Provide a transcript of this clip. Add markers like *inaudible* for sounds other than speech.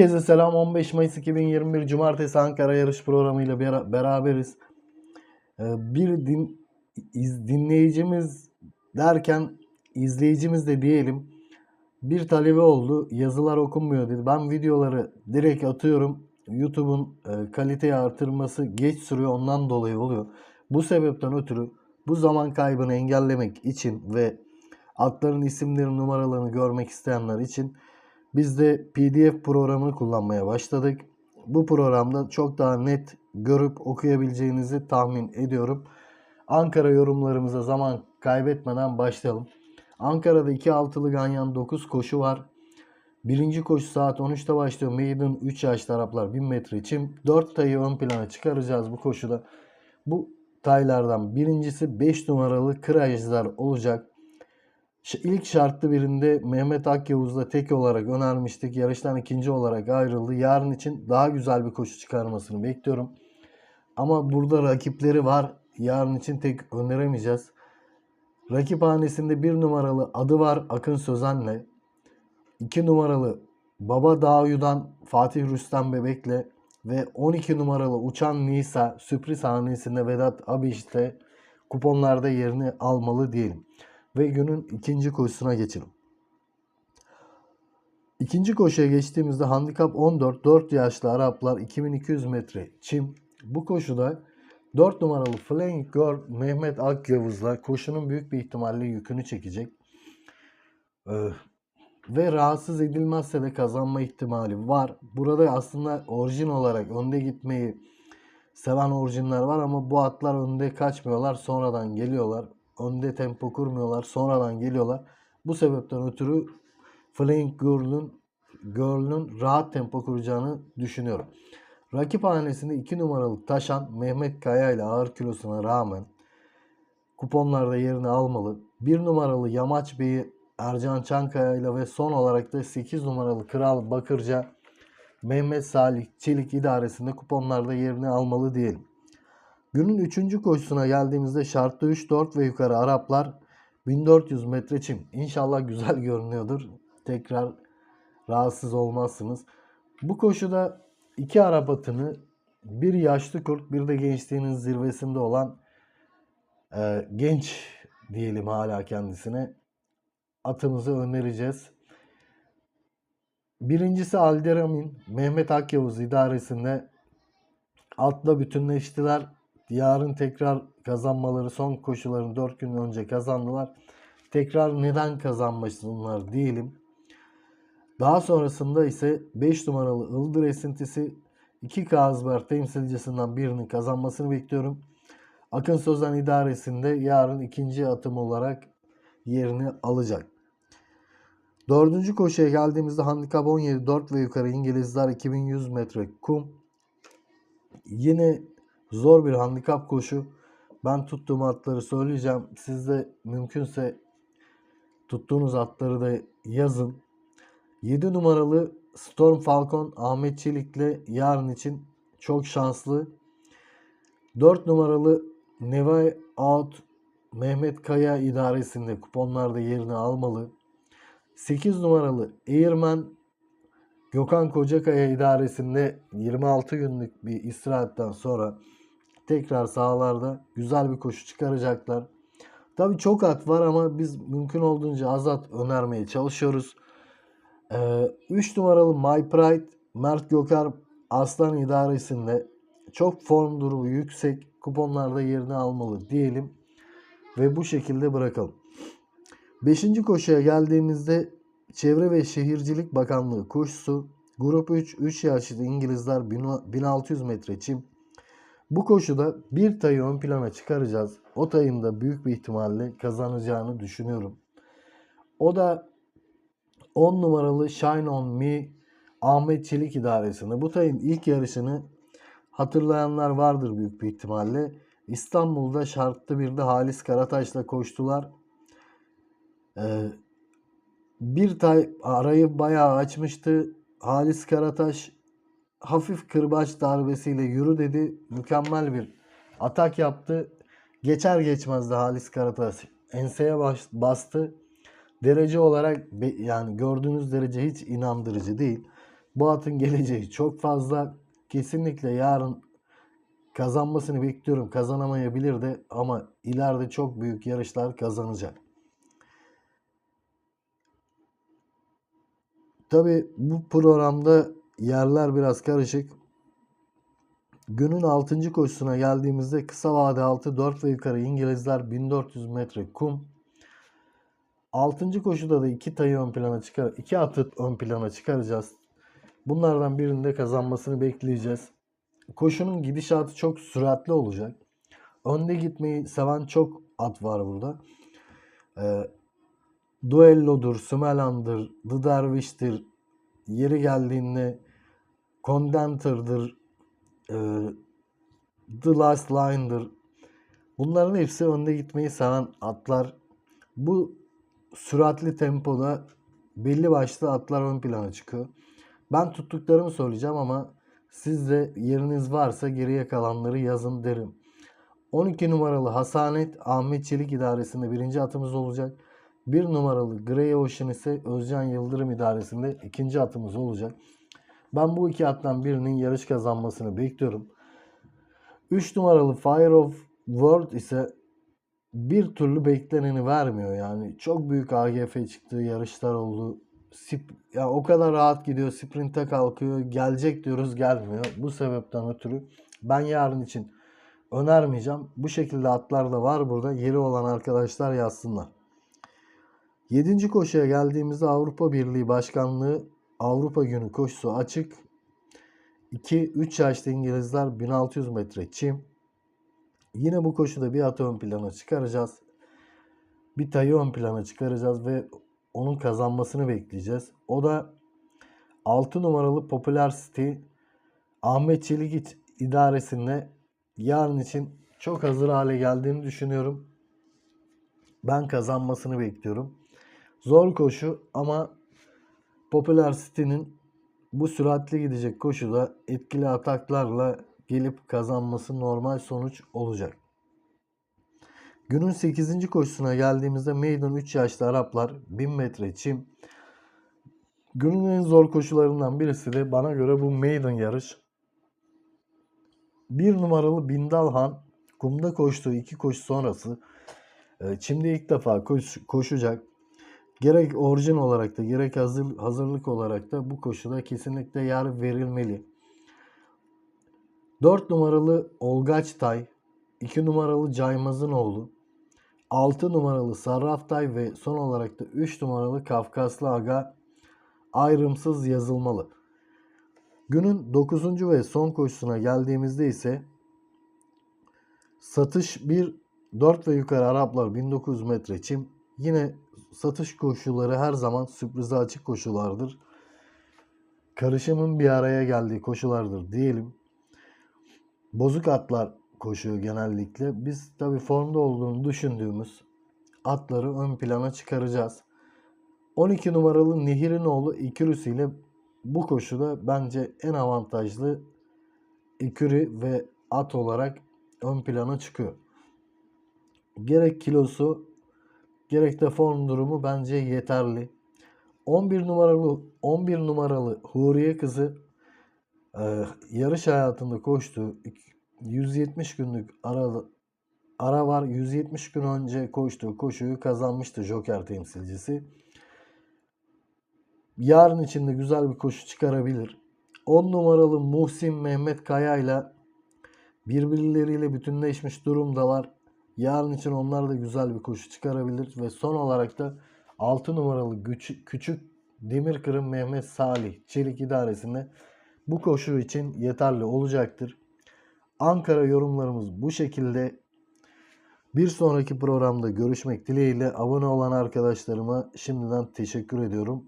Herkese selam. 15 Mayıs 2021 Cumartesi Ankara yarış programıyla bera- beraberiz. Ee, Bir din, iz- dinleyicimiz derken izleyicimiz de diyelim bir talebi oldu. Yazılar okunmuyor dedi. Ben videoları direkt atıyorum. YouTube'un e, kaliteyi artırması geç sürüyor ondan dolayı oluyor. Bu sebepten ötürü bu zaman kaybını engellemek için ve atların isimlerini numaralarını görmek isteyenler için biz de PDF programını kullanmaya başladık. Bu programda çok daha net görüp okuyabileceğinizi tahmin ediyorum. Ankara yorumlarımıza zaman kaybetmeden başlayalım. Ankara'da 2 altılı ganyan 9 koşu var. Birinci koşu saat 13'te başlıyor. Maiden 3 yaşlı Araplar 1000 metre çim. 4 tayı ön plana çıkaracağız bu koşuda. Bu taylardan birincisi 5 numaralı Kırajlar olacak. İlk şartlı birinde Mehmet Akyavuz'la tek olarak önermiştik. Yarıştan ikinci olarak ayrıldı. Yarın için daha güzel bir koşu çıkarmasını bekliyorum. Ama burada rakipleri var. Yarın için tek öneremeyeceğiz. Rakip hanesinde bir numaralı adı var Akın Sözen'le. 2 numaralı Baba Dağyu'dan Fatih Rüstem Bebek'le ve 12 numaralı Uçan Nisa sürpriz hanesinde Vedat Abiş'te kuponlarda yerini almalı diyelim. Ve günün ikinci koşusuna geçelim. İkinci koşuya geçtiğimizde handikap 14 4 yaşlı Araplar 2200 metre çim. Bu koşuda 4 numaralı Flying Girl Mehmet Akyavuz'la koşunun büyük bir ihtimalle yükünü çekecek. Ee, ve rahatsız edilmezse de kazanma ihtimali var. Burada aslında orijin olarak önde gitmeyi seven orijinler var ama bu atlar önde kaçmıyorlar. Sonradan geliyorlar. Önde tempo kurmuyorlar. Sonradan geliyorlar. Bu sebepten ötürü Flying Girl'ün Girl'ün rahat tempo kuracağını düşünüyorum. Rakip hanesinde 2 numaralı Taşan Mehmet Kaya ile ağır kilosuna rağmen kuponlarda yerini almalı. 1 numaralı Yamaç Bey'i Ercan Çankaya ile ve son olarak da 8 numaralı Kral Bakırca Mehmet Salih Çelik idaresinde kuponlarda yerini almalı diyelim. Günün 3. koşusuna geldiğimizde şartlı 3, 4 ve yukarı Araplar 1400 metre çim. İnşallah güzel *laughs* görünüyordur. Tekrar rahatsız olmazsınız. Bu koşuda iki Arap atını bir yaşlı kurt bir de gençliğinin zirvesinde olan e, genç diyelim hala kendisine atımızı önereceğiz. Birincisi Alderamin Mehmet Akyavuz idaresinde atla bütünleştiler. Yarın tekrar kazanmaları son koşularını 4 gün önce kazandılar. Tekrar neden kazanmasınlar diyelim. Daha sonrasında ise 5 numaralı Ildır esintisi 2 Kazber temsilcisinden birinin kazanmasını bekliyorum. Akın Sözen idaresinde yarın ikinci atım olarak yerini alacak. Dördüncü koşuya geldiğimizde handikap 17 4 ve yukarı İngilizler 2100 metre kum. Yine zor bir handikap koşu. Ben tuttuğum atları söyleyeceğim. Siz de mümkünse tuttuğunuz atları da yazın. 7 numaralı Storm Falcon Ahmet Çelik'le yarın için çok şanslı. 4 numaralı Nevai Out Mehmet Kaya idaresinde kuponlarda yerini almalı. 8 numaralı Airman Gökhan Kocakaya idaresinde 26 günlük bir istirahatten sonra tekrar sahalarda güzel bir koşu çıkaracaklar. Tabii çok at var ama biz mümkün olduğunca az at önermeye çalışıyoruz. 3 numaralı My Pride Mert Göker Aslan idaresinde çok form durumu yüksek kuponlarda yerini almalı diyelim ve bu şekilde bırakalım. Beşinci koşuya geldiğimizde Çevre ve Şehircilik Bakanlığı koşusu Grup 3 3 yaşlı İngilizler 1600 metre çim. Bu koşuda bir tayı ön plana çıkaracağız. O tayın da büyük bir ihtimalle kazanacağını düşünüyorum. O da 10 numaralı Shine On Me Ahmet Çelik idaresinde. Bu tayın ilk yarışını hatırlayanlar vardır büyük bir ihtimalle. İstanbul'da şartlı bir de Halis Karataş'la koştular. Ee, bir tay arayı bayağı açmıştı. Halis Karataş hafif kırbaç darbesiyle yürü dedi. Mükemmel bir atak yaptı. Geçer geçmez de Halis Karataş enseye bastı. Derece olarak yani gördüğünüz derece hiç inandırıcı değil. Bu atın geleceği çok fazla. Kesinlikle yarın kazanmasını bekliyorum. Kazanamayabilir de ama ileride çok büyük yarışlar kazanacak. Tabi bu programda yerler biraz karışık. Günün 6. koşusuna geldiğimizde kısa vade altı 4 ve yukarı İngilizler 1400 metre kum. 6. koşuda da iki tayı ön plana çıkar, iki atı ön plana çıkaracağız. Bunlardan birinin de kazanmasını bekleyeceğiz. Koşunun gidişatı çok süratli olacak. Önde gitmeyi seven çok at var burada. Ee, Duello'dur, Sümelan'dır, The Dervish'tir, yeri geldiğinde Condenter'dır, e, The Last Line'dır. Bunların hepsi önde gitmeyi seven atlar. Bu süratli tempoda belli başlı atlar ön plana çıkıyor. Ben tuttuklarımı söyleyeceğim ama siz de yeriniz varsa geriye kalanları yazın derim. 12 numaralı Hasanet Ahmet Çelik idaresinde birinci atımız olacak. 1 numaralı Grey Ocean ise Özcan Yıldırım idaresinde ikinci atımız olacak. Ben bu iki attan birinin yarış kazanmasını bekliyorum. 3 numaralı Fire of World ise bir türlü bekleneni vermiyor yani. Çok büyük AGF çıktığı yarışlar oldu. Sip, ya o kadar rahat gidiyor. Sprinte kalkıyor. Gelecek diyoruz gelmiyor. Bu sebepten ötürü ben yarın için önermeyeceğim. Bu şekilde atlar da var burada. Yeri olan arkadaşlar yazsınlar. 7. koşuya geldiğimizde Avrupa Birliği Başkanlığı Avrupa Günü koşusu açık. 2-3 yaşlı İngilizler 1600 metre çim. Yine bu koşuda bir atı ön plana çıkaracağız. Bir tayı ön plana çıkaracağız ve onun kazanmasını bekleyeceğiz. O da 6 numaralı Popular City Ahmet Çelik idaresinde yarın için çok hazır hale geldiğini düşünüyorum. Ben kazanmasını bekliyorum. Zor koşu ama Popular City'nin bu süratli gidecek koşuda etkili ataklarla gelip kazanması normal sonuç olacak. Günün 8. koşusuna geldiğimizde Maiden 3 yaşlı Araplar 1000 metre çim. Günün en zor koşularından birisi de bana göre bu Maiden yarış. Bir numaralı Bindalhan kumda koştuğu iki koşu sonrası e, çimde ilk defa koş, koşacak. Gerek orijin olarak da gerek hazır, hazırlık olarak da bu koşuda kesinlikle yer verilmeli. 4 numaralı Olgaçtay, 2 numaralı Caymaz'ın oğlu, 6 numaralı Sarraftay ve son olarak da 3 numaralı Kafkaslı Aga ayrımsız yazılmalı. Günün 9. ve son koşusuna geldiğimizde ise satış 1 4 ve yukarı Araplar 1900 metre çim. Yine satış koşulları her zaman sürprize açık koşulardır. Karışımın bir araya geldiği koşulardır diyelim. Bozuk atlar koşuyor genellikle. Biz tabi formda olduğunu düşündüğümüz atları ön plana çıkaracağız. 12 numaralı Nehir'in oğlu Ikürüs ile bu koşuda bence en avantajlı Ikürü ve at olarak ön plana çıkıyor. Gerek kilosu gerek de form durumu bence yeterli. 11 numaralı 11 numaralı Huriye kızı e, yarış hayatında koştu. 170 günlük ara ara var. 170 gün önce koştuğu koşuyu kazanmıştı Joker temsilcisi. Yarın içinde güzel bir koşu çıkarabilir. 10 numaralı Muhsin Mehmet Kaya ile birbirleriyle bütünleşmiş durumdalar. Yarın için onlar da güzel bir koşu çıkarabilir ve son olarak da 6 numaralı küçük, küçük Demirkır'ın Mehmet Salih Çelik idaresinde bu koşu için yeterli olacaktır. Ankara yorumlarımız bu şekilde. Bir sonraki programda görüşmek dileğiyle abone olan arkadaşlarıma şimdiden teşekkür ediyorum.